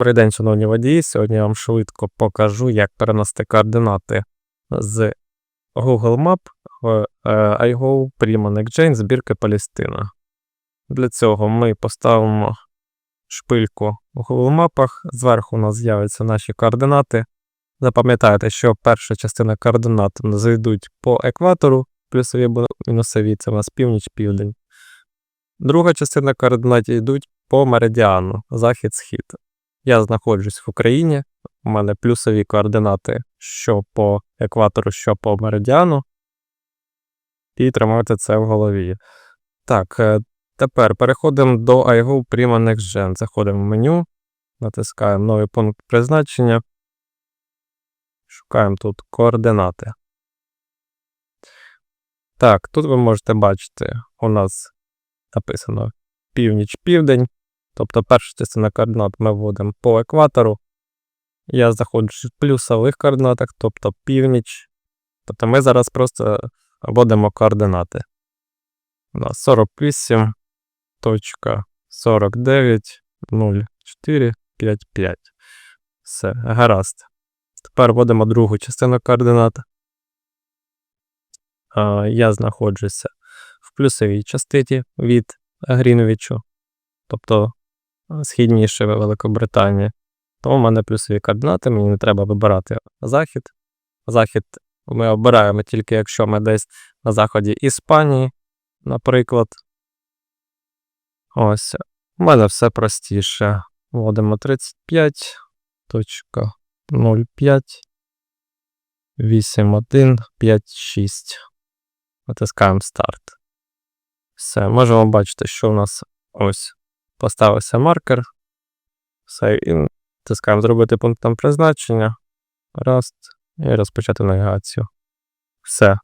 Добрий день, шановні водії. Сьогодні я вам швидко покажу, як перенести координати з Google Map в е, iGo Prima Next збірки Палістина. Для цього ми поставимо шпильку в Google мапах. Зверху у нас з'являться наші координати. Запам'ятайте, що перша частина координат у нас йдуть по екватору, плюсові мінусові, це у нас північ-південь. Друга частина координат йдуть по меридіану, захід-схід. Я знаходжусь в Україні. У мене плюсові координати що по екватору, що по меридіану. І тримайте це в голові. Так, е, тепер переходимо до iGo Prima Next. Заходимо в меню, натискаємо новий пункт призначення. Шукаємо тут координати. Так, тут ви можете бачити, у нас написано північ-південь. Тобто перша частина координат ми вводимо по екватору. Я знаходжусь в плюсових координатах, тобто північ. Тобто ми зараз просто вводимо координати. У нас 48. Точка 49 04 55. Все, гаразд. Тепер вводимо другу частину координат. Я знаходжуся в плюсовій частині від Грінвічу, тобто східніше Великобританії. То в мене плюсові координати, мені не треба вибирати захід. Захід ми обираємо тільки якщо ми десь на заході Іспанії, наприклад. Ось. У мене все простіше. Вводимо 35.05 8156. Натискаємо старт. Все, можемо бачити, що у нас ось поставився маркер. Все, і натискаємо зробити пунктом призначення. Раз. І розпочати навігацію. Все.